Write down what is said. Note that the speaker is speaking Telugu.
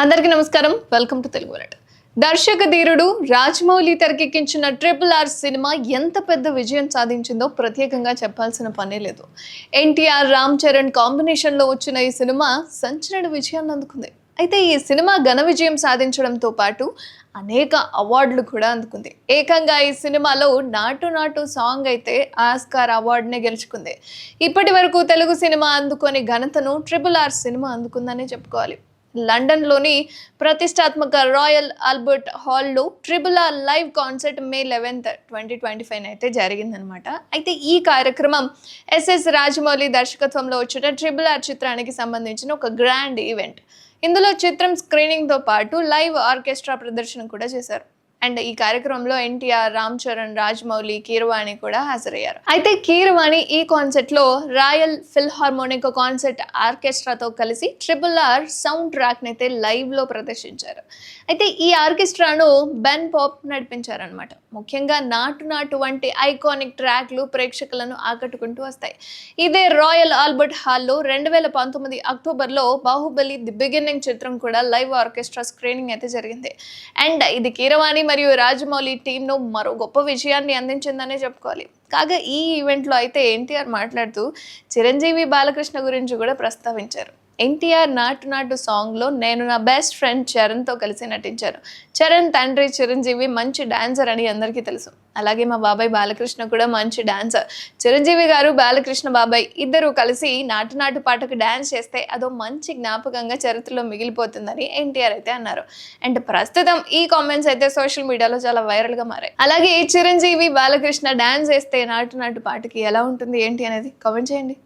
అందరికీ నమస్కారం. Welcome to Telugu world. దర్శక ధీరుడు రాజమౌళి తెరకెక్కించిన ట్రిపుల్ ఆర్ సినిమా ఎంత పెద్ద విజయం సాధించిందో ప్రత్యేకంగా చెప్పాల్సిన పనే లేదు. ఎన్టీఆర్ రామ్ చరణ్ కాంబినేషన్లో వచ్చిన ఈ సినిమా సంచలన విజయాన్ని అందుకుంది. అయితే ఈ సినిమా ఘన విజయం సాధించడంతో పాటు అనేక అవార్డులు కూడా అందుకుంది. ఏకంగా ఈ సినిమాలో నాటు నాటు సాంగ్ అయితే ఆస్కార్ అవార్డునే గెలుచుకుంది. ఇప్పటి వరకు తెలుగు సినిమా అందుకొని ఘనతను ట్రిపుల్ ఆర్ సినిమా అందుకుందనే చెప్పుకోవాలి. లండన్లోని ప్రతిష్టాత్మక రాయల్ ఆల్బర్ట్ హాల్లో triple R live concert May eleventh twenty twenty five అయితే జరిగిందనమాట. అయితే ఈ కార్యక్రమం ఎస్ఎస్ రాజమౌళి దర్శకత్వంలో వచ్చిన ట్రిపుల్ ఆర్ చిత్రానికి సంబంధించిన ఒక గ్రాండ్ ఈవెంట్. ఇందులో చిత్రం స్క్రీనింగ్తో పాటు లైవ్ ఆర్కెస్ట్రా ప్రదర్శన కూడా చేశారు. అండ్ ఈ కార్యక్రమంలో ఎన్టీఆర్ రామ్ చరణ్ రాజమౌళి కీరవాణి కూడా హాజరయ్యారు. అయితే కీరవాణి ఈ కాన్సర్ట్లో రాయల్ ఫిల్ హార్మోనిక్ కాన్సెర్ట్ ఆర్కెస్ట్రాతో కలిసి ట్రిపుల్ ఆర్ సౌండ్ ట్రాక్ అయితే లైవ్లో ప్రదర్శించారు. అయితే ఈ ఆర్కెస్ట్రాను బెన్ పాప్ నడిపించారనమాట ముఖ్యంగా నాటు నాటు వంటి ఐకానిక్ ట్రాక్లు ప్రేక్షకులను ఆకట్టుకుంటూ వస్తాయి. ఇదే రాయల్ ఆల్బర్ట్ హాల్లో రెండు వేల పంతొమ్మిది అక్టోబర్లో బాహుబలి ది బిగినింగ్ చిత్రం కూడా లైవ్ ఆర్కెస్ట్రా స్క్రీనింగ్ అయితే జరిగింది. అండ్ ఇది కీరవాణి మరియు రాజమౌళి టీంను మరో గొప్ప విజయాన్ని అందించిందనే చెప్పుకోవాలి. కాగా ఈ ఈవెంట్లో అయితే ఎన్టీఆర్ మాట్లాడుతూ చిరంజీవి బాలకృష్ణ గురించి కూడా ప్రస్తావించారు. ఎన్టీఆర్ నాటు నాటు సాంగ్లో నేను నా బెస్ట్ ఫ్రెండ్ చరణ్తో కలిసి నటించారు. చరణ్ తండ్రి చిరంజీవి మంచి డాన్సర్ అని అందరికీ తెలుసు. అలాగే మా బాబాయ్ బాలకృష్ణ కూడా మంచి డాన్సర్. చిరంజీవి గారు బాలకృష్ణ బాబాయ్ ఇద్దరు కలిసి నాటు నాటు పాటకు డాన్స్ చేస్తే అదో మంచి జ్ఞాపకంగా చరిత్రలో మిగిలిపోతుందని ఎన్టీఆర్ అయితే అన్నారు. అండ్ ప్రస్తుతం ఈ కామెంట్స్ అయితే సోషల్ మీడియాలో చాలా వైరల్గా మారాయి. అలాగే చిరంజీవి బాలకృష్ణ డాన్స్ చేస్తే నాటు నాటు పాటకి ఎలా ఉంటుంది ఏంటి అనేది కామెంట్ చేయండి.